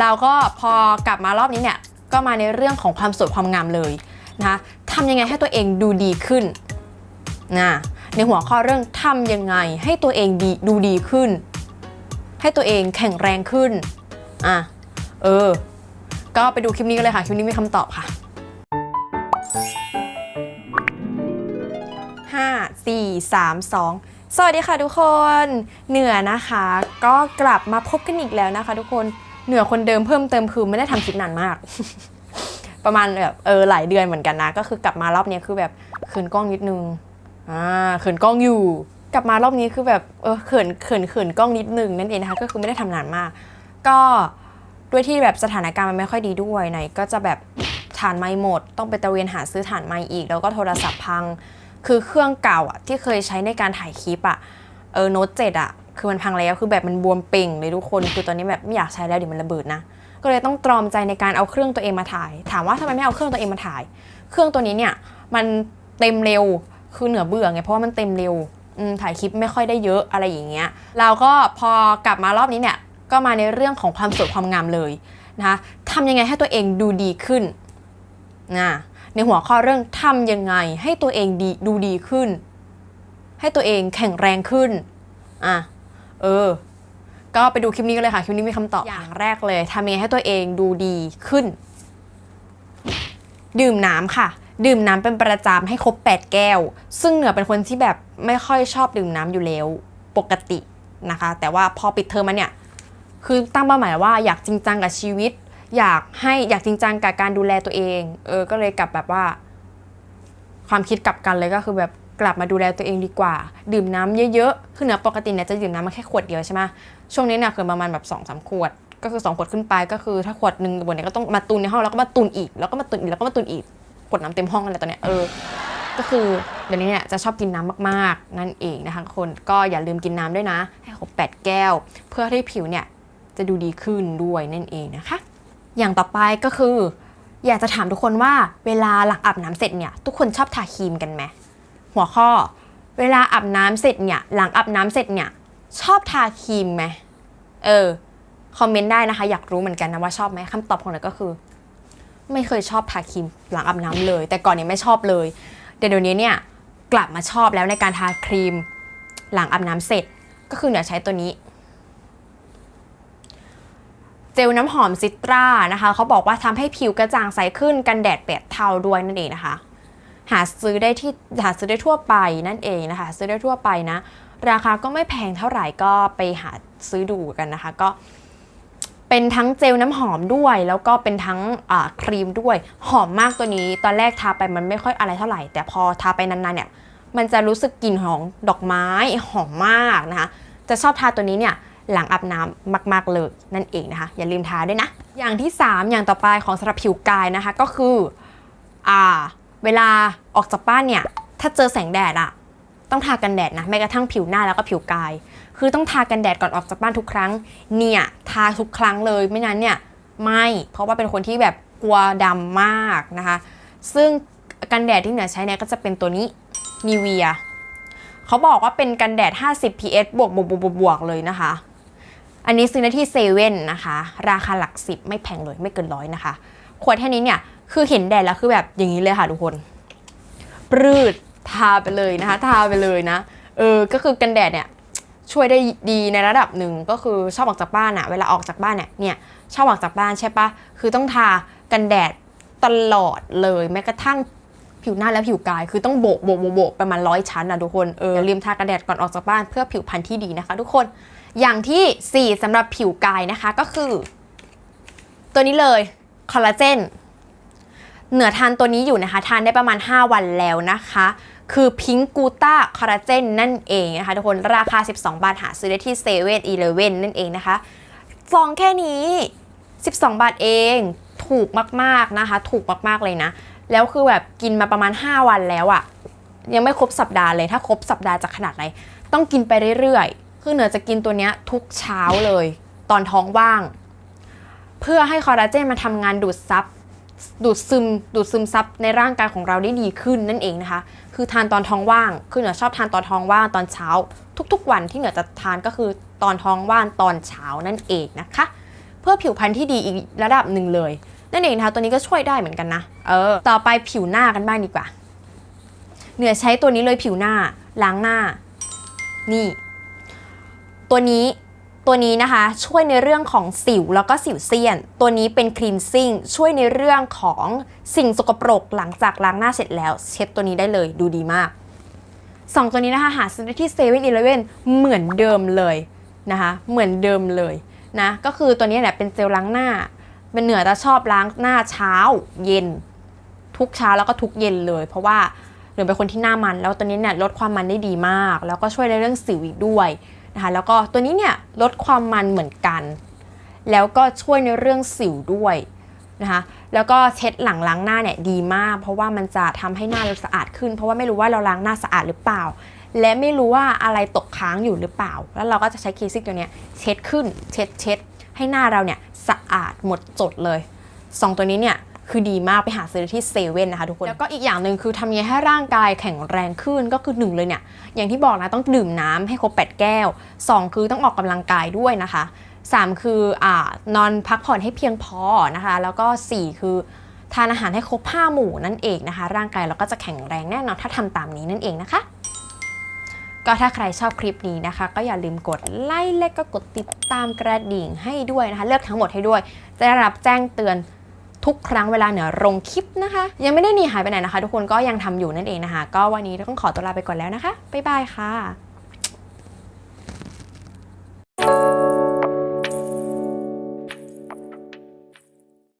เราก็พอกลับมารอบนี้เนี่ยก็มาในเรื่องของความสวยความงามเลยนะคะทำยังไงให้ตัวเองดูดีขึ้นนะในหัวข้อเรื่องทำยังไงให้ตัวเองดีดูดีขึ้น ให้ตัวเองแข็งแรงขึ้นอะเออ ก็ไปดูคลิปนี้กันเลยค่ะ คลิปนี้มีคำตอบค่ะ 5 4 3 2 สวัสดีค่ะทุกคน เหนือนะคะ ก็กลับมาพบกันอีกแล้วนะคะทุกคน เหนือคนเดิมเพิ่มเติมคือไม่ได้ทำคลิปนานมาก ประมาณแบบเออหลายเดือนเหมือนกันนะ ก็คือกลับมารอบนี้คือแบบเขินกล้องนิดนึงอ่าเขินกล้องอยู่ กลับมารอบนี้คือแบบเออเขินเขินเขินกล้องนิดนึงนั่นเองนะคะก็คือไม่ได้ทำนานมาก ก็ด้วยที่แบบสถานการณ์มันไม่ค่อยดีด้วยไหนก็จะแบบฐานไม่หมด ต้องไปตะเวนหาซื้อฐานไม่อีก แล้วก็โทรศัพท์พัง คือเครื่องเก่าอะที่เคยใช้ในการถ่ายคลิปอะเออโน้ตเจ็ดอะ คือมันพังแล้วคือแบบมันบวมเป่งเลยทุกคน คือตอนนี้แบบไม่อยากใช้แล้วเดี๋ยวมันระเบิดนะก็เลยต้องตรอมใจในการเอาเครื่องตัวเองมาถ่าย ถามว่าทำไมไม่เอาเครื่องตัวเองมาถ่าย เครื่องตัวนี้เนี่ยมันเต็มเร็วคือเหนือเบื่อไงเพราะว่ามันเต็มเร็วถ่ายคลิปไม่ค่อยได้เยอะอะไรอย่างเงี้ยเราก็พอกลับมารอบนี้เนี่ยก็มาในเรื่องของความสวยความงามเลยนะคะทำยังไงให้ตัวเองดูดีขึ้นนะในหัวข้อเรื่องทำยังไงให้ตัวเองดีดูดีขึ้น ให้ตัวเองแข็งแรงขึ้นอะ เออ ก็ไปดูคลิปนี้กันเลยค่ะ คลิปนี้มีคำตอบอย่างแรกเลยทำยังไงให้ตัวเองดูดีขึ้น ดื่มน้ำค่ะ ดื่มน้ำเป็นประจำให้ครบ 8 แก้ว ซึ่งเหนือเป็นคนที่แบบไม่ค่อยชอบดื่มน้ำอยู่แล้ว ปกตินะคะ แต่ว่าพอปิดเทอมมาเนี่ย คือตั้งเป้าหมายว่าอยากจริงจังกับชีวิต อยากให้อยากจริงจังกับการดูแลตัวเอง เออ ก็เลยกลับแบบว่า ความคิดกลับกันเลยก็คือแบบ กลับมาดูแลตัวเองดีกว่า ดื่มน้ำเยอะๆ คือเนือปกติเนี่ยจะดื่มน้ำมาแค่ขวดเดียวใช่ไหมช่วงนี้เนี่ยคือประมาณแบบ2อสขวด ก็คือ2ขวดขึ้นไปก็คือถ้าขวดหนึ่งบนเนี่ยก็ต้องมาตุนในห้องแล้วก็มาตุนอีกแล้วก็มาตุนอีกแล้วก็มาตุนอีกขวดน้ำเต็มห้องอะไรตอนเนี้ยเออก็คือเดี๋ยวนี้เนี่ยจะชอบกินน้ำมากๆ นั่นเองนะคะทุกคนก็อย่าลืมกินน้ำด้วยนะ ให้ครบ8แก้ว เพื่อที่ผิวเนี่ยจะดูดีขึ้นด้วยนั่นเองนะคะ อย่างต่อไปก็คือ อยากจะถามทุกคนว่าเวลาหลังอาบน้ำเสร็จเนี่ยทุกคนชอบทาครีมกันไหม หัวข้อ เวลาอาบน้ำเสร็จเนี่ย หลังอาบน้ำเสร็จเนี่ย ชอบทาครีมไหมเออ คอมเมนต์ได้นะคะ อยากรู้เหมือนกันนะว่าชอบไหมคำตอบของเราก็คือ ไม่เคยชอบทาครีมหลังอาบน้ำเลย แต่ก่อนเนี่ยไม่ชอบเลยแต่เดี๋ยวนี้เนี่ยกลับมาชอบแล้วในการทาครีมหลังอาบน้ำเสร็จ ก็คือเนี่ยใช้ตัวนี้เจลน้ำหอมซิตรานะคะ เขาบอกว่าทำให้ผิวกระจ่างใสขึ้นกันแดดเปียกเทาด้วยนั่นเองนะคะ หาซื้อได้ที่หาซื้อได้ทั่วไปนั่นเองนะคะ ซื้อได้ทั่วไปนะ ราคาก็ไม่แพงเท่าไหร่ก็ไปหาซื้อดูกันนะคะ ก็ เป็นทั้งเจลน้ำหอมด้วย แล้วก็เป็นทั้งครีมด้วย หอมมากตัวนี้ ตอนแรกทาไปมันไม่ค่อยอะไรเท่าไหร่ แต่พอทาไปนานๆเนี่ย มันจะรู้สึกกลิ่นของดอกไม้หอมมากนะคะ จะชอบทาตัวนี้เนี่ยหลังอาบน้ำมาก ๆ เลยนั่นเองนะคะ อย่าลืมทาด้วยนะ อย่างที่ 3 อย่างต่อไปของสำหรับผิวกายนะคะก็คืออ่า เวลาออกจากบ้านเนี่ย ถ้าเจอแสงแดดอะต้องทากันแดดนะแม้กระทั่งผิวหน้าแล้วก็ผิวกาย คือต้องทากันแดดก่อนออกจากบ้านทุกครั้ง เนี่ยทาทุกครั้งเลยไม่นั้นเนี่ยไม่เพราะว่าเป็นคนที่แบบกลัวดำมากนะคะ ซึ่งกันแดดที่เหนือใช้เนี่ยก็จะเป็นตัวนี้นีเวียเขาบอกว่าเป็นกันแดด 50 PS บวกบวกบวกบวกบวกเลยนะคะ อันนี้ซื้อได้ที่เซเว่นนะคะ ราคาหลักสิบไม่แพงเลยไม่เกินร้อยนะคะขวดแค่นี้เนี่ย คือเห็นแดดแล้วคือแบบอย่างนี้เลยค่ะทุกคนปรืดทาไปเลยนะคะ ทาไปเลยนะ เออ ก็คือกันแดดเนี่ยช่วยได้ดีในระดับหนึ่งก็คือชอบออกจากบ้านอะเวลาออกจากบ้านเนี่ยเนี่ยชอบออกจากบ้านใช่ปะคือต้องทากันแดดตลอดเลยแม้กระทั่งผิวหน้าและผิวกาย คือต้องโบกโบกโบกโบกประมาณร้อยชั้นนะทุกคนเอออย่าลืมทากันแดดก่อนออกจากบ้านเพื่อผิวพรรณที่ดีนะคะ ทุกคนอย่างทีสี่4สำหรับผิวกายนะคะก็คือ ตัวนี้เลยคอลลาเจน เหนือทานตัวนี้อยู่นะคะ ทานได้ประมาณ 5 วันแล้วนะคะ คือพิงกูต้าคอลลาเจนนั่นเองนะคะ ทุกคนราคา 12 บาทหาซื้อได้ที่เซเว่นอีเลเว่นนั่นเองนะคะฟองแค่นี้ 12 บาทเองถูกมากๆนะคะ ถูกมากๆเลยนะ แล้วคือแบบกินมาประมาณ 5 วันแล้วอะยังไม่ครบสัปดาห์เลยถ้าครบสัปดาห์จะขนาดไหนต้องกินไปเรื่อยๆ คือเหนือจะกินตัวนี้ทุกเช้าเลย ตอนท้องว่าง เพื่อให้คอลลาเจนมาทำงานดูดซับ ดูดซึมดูดซึมซับในร่างกายของเราได้ดีขึ้นนั่นเองนะคะ คือทานตอนท้องว่างคือเหนือชอบทานตอนท้องว่างตอนเช้า ทุกๆ วันที่เหนือจะทานก็คือตอนท้องว่างตอนเช้านั่นเองนะคะ เพื่อผิวพรรณที่ดีอีกระดับหนึ่งเลย นั่นเองนะคะตัวนี้ก็ช่วยได้เหมือนกันนะเออต่อไปผิวหน้ากันบ้างดีกว่า เหนือใช้ตัวนี้เลยผิวหน้าล้างหน้า นี่ ตัวนี้ ตัวนี้นะคะช่วยในเรื่องของสิวแล้วก็สิวเซียน ตัวนี้เป็นคลีนซิ่งช่วยในเรื่องของสิ่งสกปรกหลังจากล้างหน้าเสร็จแล้ว เช็ดตัวนี้ได้เลยดูดีมากสองตัวนี้นะคะหาซื้อได้ที่เซเว่นอีเลเว่นเหมือนเดิมเลยนะคะเหมือนเดิมเลยนะก็คือตัวนี้เนี่ยเป็นเจลล้างหน้า เป็นเหนือจะชอบล้างหน้าเช้าเย็น ทุกเช้าแล้วก็ทุกเย็นเลย เพราะว่าเหนือเป็นคนที่หน้ามัน แล้วตัวนี้เนี่ยลดความมันได้ดีมาก แล้วก็ช่วยในเรื่องสิวอีกด้วย นะคะแล้วก็ตัวนี้เนี่ยลดความมันเหมือนกัน แล้วก็ช่วยในเรื่องสิวด้วยนะคะแล้วก็เช็ดหลังล้างหน้าเนี่ยดีมาก เพราะว่ามันจะทำให้หน้าเราสะอาดขึ้น เพราะว่าไม่รู้ว่าเราล้างหน้าสะอาดหรือเปล่า และไม่รู้ว่าอะไรตกค้างอยู่หรือเปล่า แล้วเราก็จะใช้คีซิกตัวเนี้ยเช็ดขึ้นเช็ดเช็ดให้หน้าเราเนี่ยสะอาดหมดจดเลยสองตัวนี้เนี่ย คือดีมากไปหาซื้อที่เซเว่นนะคะทุกคน แล้วก็อีกอย่างหนึ่งคือทำยังไงให้ร่างกายแข็งแรงขึ้นก็คือหนึ่งเลยเนี่ย อย่างที่บอกนะต้องดื่มน้ำให้ครบ8แก้ว 2 คือต้องออกกำลังกายด้วยนะคะ 3 คืออ่านอนพักผ่อนให้เพียงพอนะคะ แล้วก็ 4 คือทานอาหารให้ครบ5หมู่นั่นเองนะคะ ร่างกายเราก็จะแข็งแรงแน่นอนถ้าทำตามนี้นั่นเองนะคะ ก็ถ้าใครชอบคลิปนี้นะคะ ก็อย่าลืมกดไลค์และก็กดติดตามกระดิ่งให้ด้วยนะคะ เลือกทั้งหมดให้ด้วย จะได้รับแจ้งเตือน ทุกครั้งเวลาเหนือลงคลิปนะคะ ยังไม่ได้หนีหายไปไหนนะคะ ทุกคนก็ยังทำอยู่นั่นเองนะคะ ก็วันนี้ต้องขอตัวลาไปก่อนแล้วนะคะบ๊ายบายค่ะ